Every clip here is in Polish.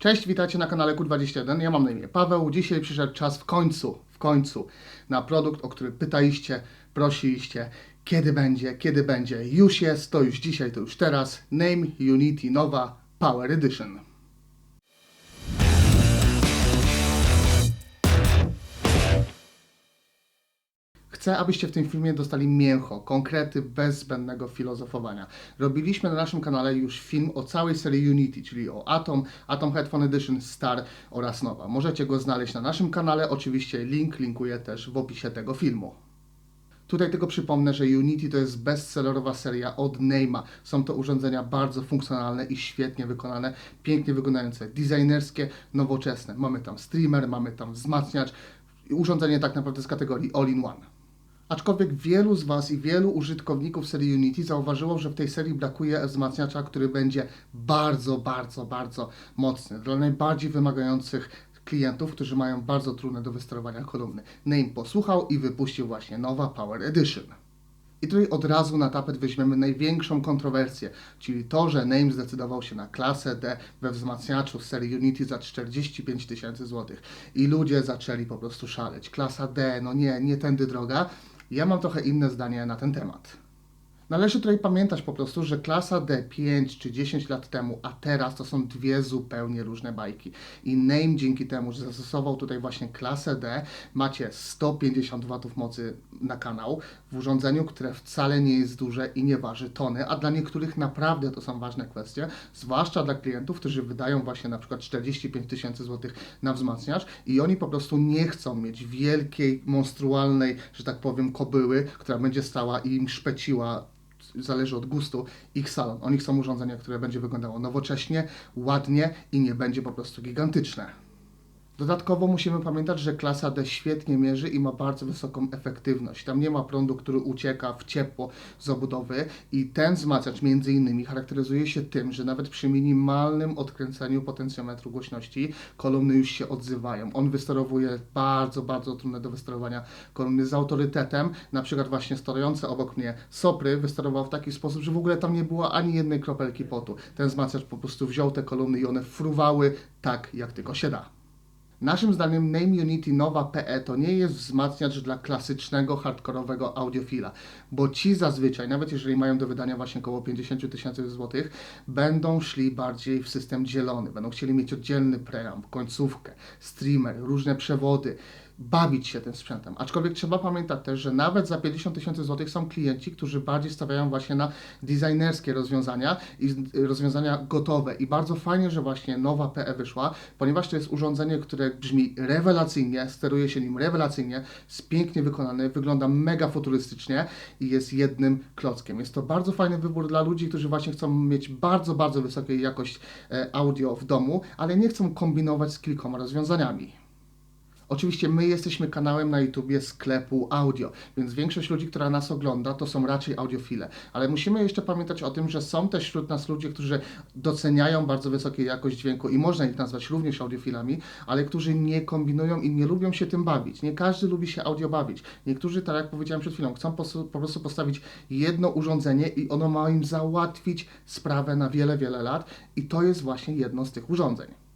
Cześć, witajcie na kanale Q21. Ja mam na imię Paweł. Dzisiaj przyszedł czas w końcu, w końcu na produkt, o który pytaliście, prosiliście, kiedy będzie, kiedy będzie. Już jest, to już dzisiaj, to już teraz. Name Unity Nowa Power Edition. Chcę, abyście w tym filmie dostali mięcho, konkrety bez zbędnego filozofowania. Robiliśmy na naszym kanale już film o całej serii Unity, czyli o Atom, Atom Headphone Edition, Star oraz Nowa. Możecie go znaleźć na naszym kanale, oczywiście link linkuję też w opisie tego filmu. Tutaj tylko przypomnę, że Unity to jest bestsellerowa seria od Neima. Są to urządzenia bardzo funkcjonalne i świetnie wykonane, pięknie wyglądające, designerskie, nowoczesne. Mamy tam streamer, mamy tam wzmacniacz, urządzenie tak naprawdę z kategorii all-in-one. Aczkolwiek wielu z Was i wielu użytkowników serii Unity zauważyło, że w tej serii brakuje wzmacniacza, który będzie bardzo, bardzo, bardzo mocny. Dla najbardziej wymagających klientów, którzy mają bardzo trudne do wysterowania kolumny. Name posłuchał i wypuścił właśnie nowa Power Edition. I tutaj od razu na tapet weźmiemy największą kontrowersję, czyli to, że Name zdecydował się na klasę D we wzmacniaczu serii Unity za 45 tysięcy złotych. I ludzie zaczęli po prostu szaleć. Klasa D, no nie, nie tędy droga. Ja mam trochę inne zdanie na ten temat. Należy tutaj pamiętać po prostu, że klasa D 5 czy 10 lat temu, a teraz to są dwie zupełnie różne bajki. I Name dzięki temu, że zastosował tutaj właśnie klasę D, macie 150 W mocy na kanał w urządzeniu, które wcale nie jest duże i nie waży tony, a dla niektórych naprawdę to są ważne kwestie, zwłaszcza dla klientów, którzy wydają właśnie na przykład 45 tysięcy złotych na wzmacniacz i oni po prostu nie chcą mieć wielkiej, monstrualnej, że tak powiem, kobyły, która będzie stała i im szpeciła zależy od gustu, ich salon. Oni chcą urządzenia, które będzie wyglądało nowocześnie, ładnie i nie będzie po prostu gigantyczne. Dodatkowo musimy pamiętać, że klasa D świetnie mierzy i ma bardzo wysoką efektywność. Tam nie ma prądu, który ucieka w ciepło z obudowy i ten wzmacniacz między innymi charakteryzuje się tym, że nawet przy minimalnym odkręceniu potencjometru głośności kolumny już się odzywają. On wysterowuje bardzo, bardzo trudne do wysterowania kolumny z autorytetem. Na przykład właśnie stojące obok mnie Sopry wysterował w taki sposób, że w ogóle tam nie było ani jednej kropelki potu. Ten wzmacniacz po prostu wziął te kolumny i one fruwały tak, jak tylko się da. Naszym zdaniem Name Unity Nowa PE to nie jest wzmacniacz dla klasycznego, hardkorowego audiofila, bo ci zazwyczaj, nawet jeżeli mają do wydania właśnie około 50 tysięcy złotych, będą szli bardziej w system dzielony, będą chcieli mieć oddzielny preamp, końcówkę, streamer, różne przewody, bawić się tym sprzętem. Aczkolwiek trzeba pamiętać też, że nawet za 50 tysięcy złotych są klienci, którzy bardziej stawiają właśnie na designerskie rozwiązania i rozwiązania gotowe. I bardzo fajnie, że właśnie nowa PE wyszła, ponieważ to jest urządzenie, które brzmi rewelacyjnie, steruje się nim rewelacyjnie, jest pięknie wykonane, wygląda mega futurystycznie i jest jednym klockiem. Jest to bardzo fajny wybór dla ludzi, którzy właśnie chcą mieć bardzo, bardzo wysokiej jakość e, audio w domu, ale nie chcą kombinować z kilkoma rozwiązaniami. Oczywiście my jesteśmy kanałem na YouTubie sklepu audio, więc większość ludzi, która nas ogląda, to są raczej audiofile. Ale musimy jeszcze pamiętać o tym, że są też wśród nas ludzie, którzy doceniają bardzo wysoką jakość dźwięku i można ich nazwać również audiofilami, ale którzy nie kombinują i nie lubią się tym bawić. Nie każdy lubi się audio bawić. Niektórzy, tak jak powiedziałem przed chwilą, chcą po, po prostu postawić jedno urządzenie i ono ma im załatwić sprawę na wiele, wiele lat i to jest właśnie jedno z tych urządzeń.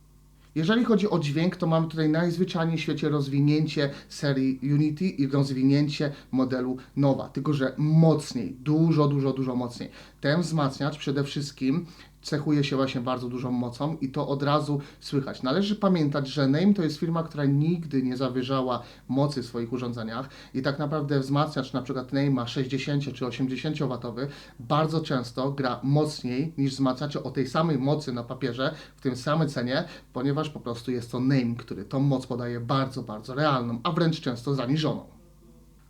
Jeżeli chodzi o dźwięk, to mamy tutaj najzwyczajniej w świecie rozwinięcie serii Unity i rozwinięcie modelu Nowa, tylko że mocniej, dużo, dużo, dużo mocniej. Ten wzmacniacz przede wszystkim cechuje się właśnie bardzo dużą mocą i to od razu słychać. Należy pamiętać, że Name to jest firma, która nigdy nie zawyżała mocy w swoich urządzeniach i tak naprawdę wzmacniacz na przykład Name'a 60 czy 80 watowy bardzo często gra mocniej niż wzmacniacze o tej samej mocy na papierze w tym samej cenie, ponieważ po prostu jest to Name, który tą moc podaje bardzo, bardzo realną, a wręcz często zaniżoną.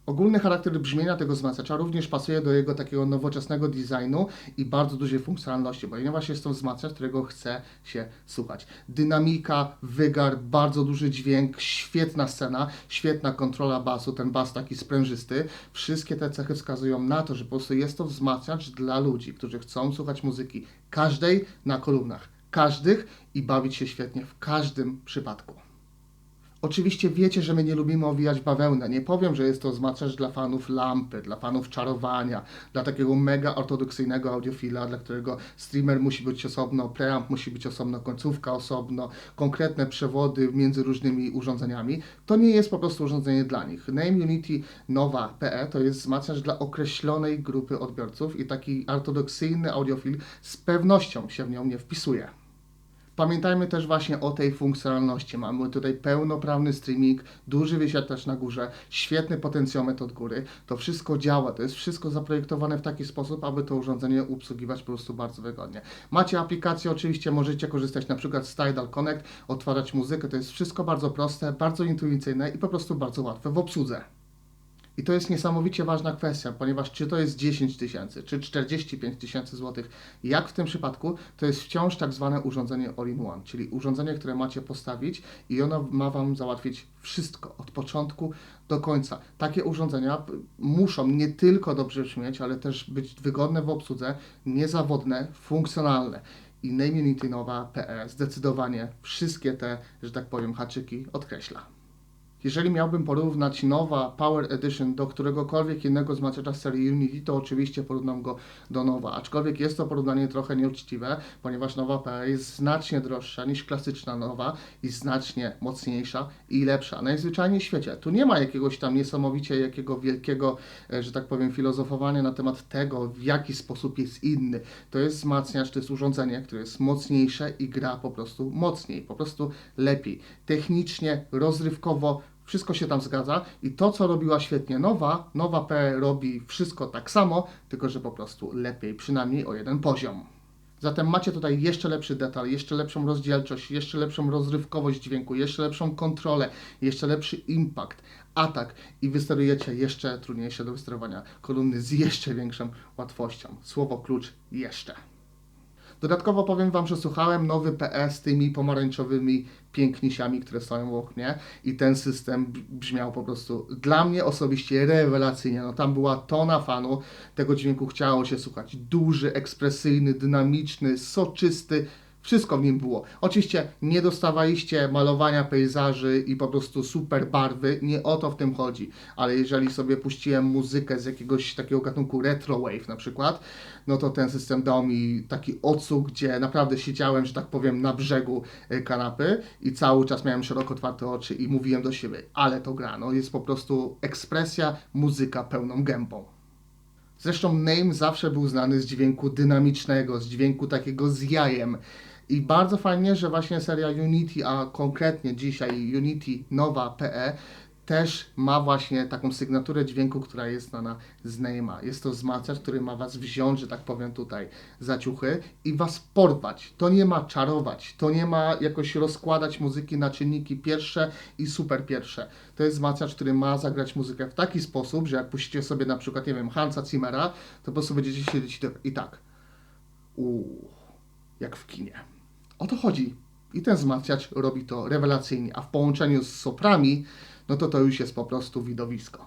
Ogólny charakter brzmienia tego wzmacniacza również pasuje do jego takiego nowoczesnego designu i bardzo dużej funkcjonalności, ponieważ jest to wzmacniacz, którego chce się słuchać. Dynamika, wygar, bardzo duży dźwięk, świetna scena, świetna kontrola basu, ten bas taki sprężysty. Wszystkie te cechy wskazują na to, że po prostu jest to wzmacniacz dla ludzi, którzy chcą słuchać muzyki każdej na kolumnach, każdych i bawić się świetnie w każdym przypadku. Oczywiście wiecie, że my nie lubimy owijać bawełnę. Nie powiem, że jest to wzmacniacz dla fanów lampy, dla fanów czarowania, dla takiego mega ortodoksyjnego audiofila, dla którego streamer musi być osobno, preamp musi być osobno, końcówka osobno, konkretne przewody między różnymi urządzeniami. To nie jest po prostu urządzenie dla nich. Name Unity Nova PE to jest wzmacniacz dla określonej grupy odbiorców i taki ortodoksyjny audiofil z pewnością się w nią nie wpisuje. Pamiętajmy też właśnie o tej funkcjonalności. Mamy tutaj pełnoprawny streaming, duży wyświetlacz na górze, świetny potencjometr od góry. To wszystko działa, to jest wszystko zaprojektowane w taki sposób, aby to urządzenie obsługiwać po prostu bardzo wygodnie. Macie aplikację, oczywiście możecie korzystać na przykład z Tidal Connect, otwarać muzykę, to jest wszystko bardzo proste, bardzo intuicyjne i po prostu bardzo łatwe w obsłudze. I to jest niesamowicie ważna kwestia, ponieważ czy to jest 10 tysięcy, czy 45 tysięcy złotych, jak w tym przypadku, to jest wciąż tak zwane urządzenie all-in-one, czyli urządzenie, które macie postawić i ono ma Wam załatwić wszystko, od początku do końca. Takie urządzenia muszą nie tylko dobrze brzmieć, ale też być wygodne w obsłudze, niezawodne, funkcjonalne. I PE zdecydowanie wszystkie te, że tak powiem, haczyki odkreśla. Jeżeli miałbym porównać nowa Power Edition do któregokolwiek innego wzmacniacza z serii Unity, to oczywiście porównam go do nowa. Aczkolwiek jest to porównanie trochę nieuczciwe, ponieważ nowa PE jest znacznie droższa niż klasyczna nowa i znacznie mocniejsza i lepsza. Najzwyczajniej w świecie. Tu nie ma jakiegoś tam niesamowicie jakiego wielkiego, e, że tak powiem, filozofowania na temat tego, w jaki sposób jest inny. To jest wzmacniacz, to jest urządzenie, które jest mocniejsze i gra po prostu mocniej, po prostu lepiej. Technicznie, rozrywkowo, wszystko się tam zgadza i to, co robiła świetnie nowa, nowa P robi wszystko tak samo, tylko że po prostu lepiej, przynajmniej o jeden poziom. Zatem macie tutaj jeszcze lepszy detal, jeszcze lepszą rozdzielczość, jeszcze lepszą rozrywkowość dźwięku, jeszcze lepszą kontrolę, jeszcze lepszy impact, atak i wysterujecie jeszcze trudniejsze do wysterowania kolumny z jeszcze większą łatwością. Słowo klucz jeszcze. Dodatkowo powiem Wam, że słuchałem nowy PS z tymi pomarańczowymi pięknisiami, które stoją obok mnie i ten system brzmiał po prostu dla mnie osobiście rewelacyjnie. No tam była tona fanu, tego dźwięku chciało się słuchać. Duży, ekspresyjny, dynamiczny, soczysty, wszystko w nim było. Oczywiście nie dostawaliście malowania pejzaży i po prostu super barwy, nie o to w tym chodzi. Ale jeżeli sobie puściłem muzykę z jakiegoś takiego gatunku retro wave na przykład, no to ten system dał mi taki odsłuch, gdzie naprawdę siedziałem, że tak powiem, na brzegu e, kanapy i cały czas miałem szeroko otwarte oczy i mówiłem do siebie, ale to gra, no jest po prostu ekspresja, muzyka pełną gębą. Zresztą Name zawsze był znany z dźwięku dynamicznego, z dźwięku takiego z jajem. I bardzo fajnie, że właśnie seria Unity, a konkretnie dzisiaj Unity nowa PE, też ma właśnie taką sygnaturę dźwięku, która jest znana z Name'a. Jest to wzmacniacz, który ma Was wziąć, że tak powiem tutaj, za ciuchy i Was porwać. To nie ma czarować, to nie ma jakoś rozkładać muzyki na czynniki pierwsze i super pierwsze. To jest wzmacniacz, który ma zagrać muzykę w taki sposób, że jak puścicie sobie na przykład, nie wiem, Hansa Zimmera, to po prostu będziecie siedzieć i tak. Uuu, jak w kinie. O to chodzi. I ten wzmacniacz robi to rewelacyjnie, a w połączeniu z soprami, no to to już jest po prostu widowisko.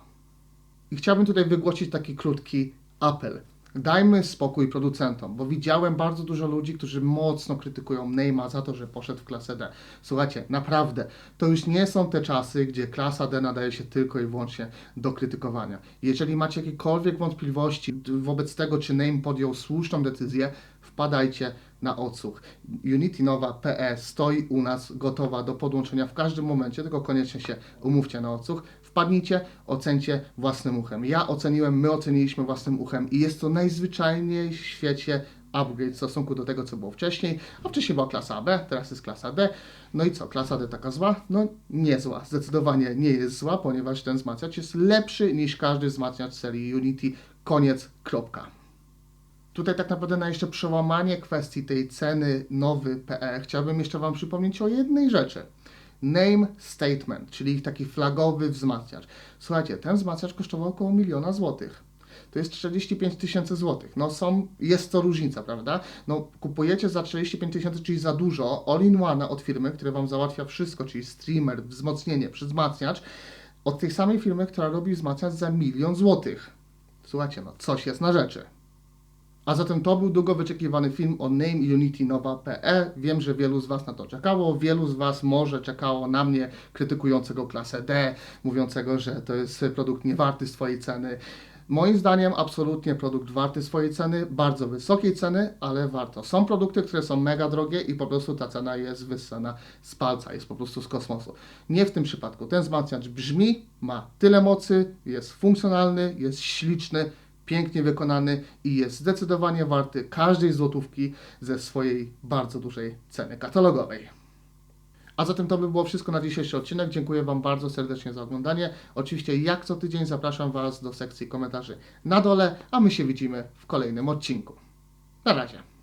I chciałbym tutaj wygłosić taki krótki apel. Dajmy spokój producentom, bo widziałem bardzo dużo ludzi, którzy mocno krytykują Neyma za to, że poszedł w klasę D. Słuchajcie, naprawdę, to już nie są te czasy, gdzie klasa D nadaje się tylko i wyłącznie do krytykowania. Jeżeli macie jakiekolwiek wątpliwości wobec tego, czy Name podjął słuszną decyzję, wpadajcie na odsłuch. Unity nowa PE stoi u nas gotowa do podłączenia w każdym momencie, tylko koniecznie się umówcie na odsłuch. Wpadnijcie, ocencie własnym uchem. Ja oceniłem, my oceniliśmy własnym uchem i jest to najzwyczajniej w świecie upgrade w stosunku do tego, co było wcześniej, a wcześniej była klasa B, teraz jest klasa D. No i co, klasa D taka zła? No nie zła, zdecydowanie nie jest zła, ponieważ ten wzmacniacz jest lepszy niż każdy wzmacniacz serii Unity. Koniec, kropka. Tutaj tak naprawdę na jeszcze przełamanie kwestii tej ceny nowy PE chciałbym jeszcze Wam przypomnieć o jednej rzeczy. Name Statement, czyli taki flagowy wzmacniacz. Słuchajcie, ten wzmacniacz kosztował około miliona złotych. To jest 45 tysięcy złotych. No są, jest to różnica, prawda? No kupujecie za 45 tysięcy, czyli za dużo, all-in-one od firmy, która Wam załatwia wszystko, czyli streamer, wzmocnienie, wzmacniacz, od tej samej firmy, która robi wzmacniacz za milion złotych. Słuchajcie, no coś jest na rzeczy. A zatem to był długo wyczekiwany film o Name Unity Nowa.pe. Wiem, że wielu z Was na to czekało, wielu z Was może czekało na mnie krytykującego klasę D, mówiącego, że to jest produkt niewarty swojej ceny. Moim zdaniem absolutnie produkt warty swojej ceny, bardzo wysokiej ceny, ale warto. Są produkty, które są mega drogie i po prostu ta cena jest wyssana z palca, jest po prostu z kosmosu. Nie w tym przypadku. Ten wzmacniacz brzmi, ma tyle mocy, jest funkcjonalny, jest śliczny, pięknie wykonany i jest zdecydowanie warty każdej złotówki ze swojej bardzo dużej ceny katalogowej. A zatem to by było wszystko na dzisiejszy odcinek. Dziękuję Wam bardzo serdecznie za oglądanie. Oczywiście, jak co tydzień, zapraszam Was do sekcji komentarzy na dole, a my się widzimy w kolejnym odcinku. Na razie.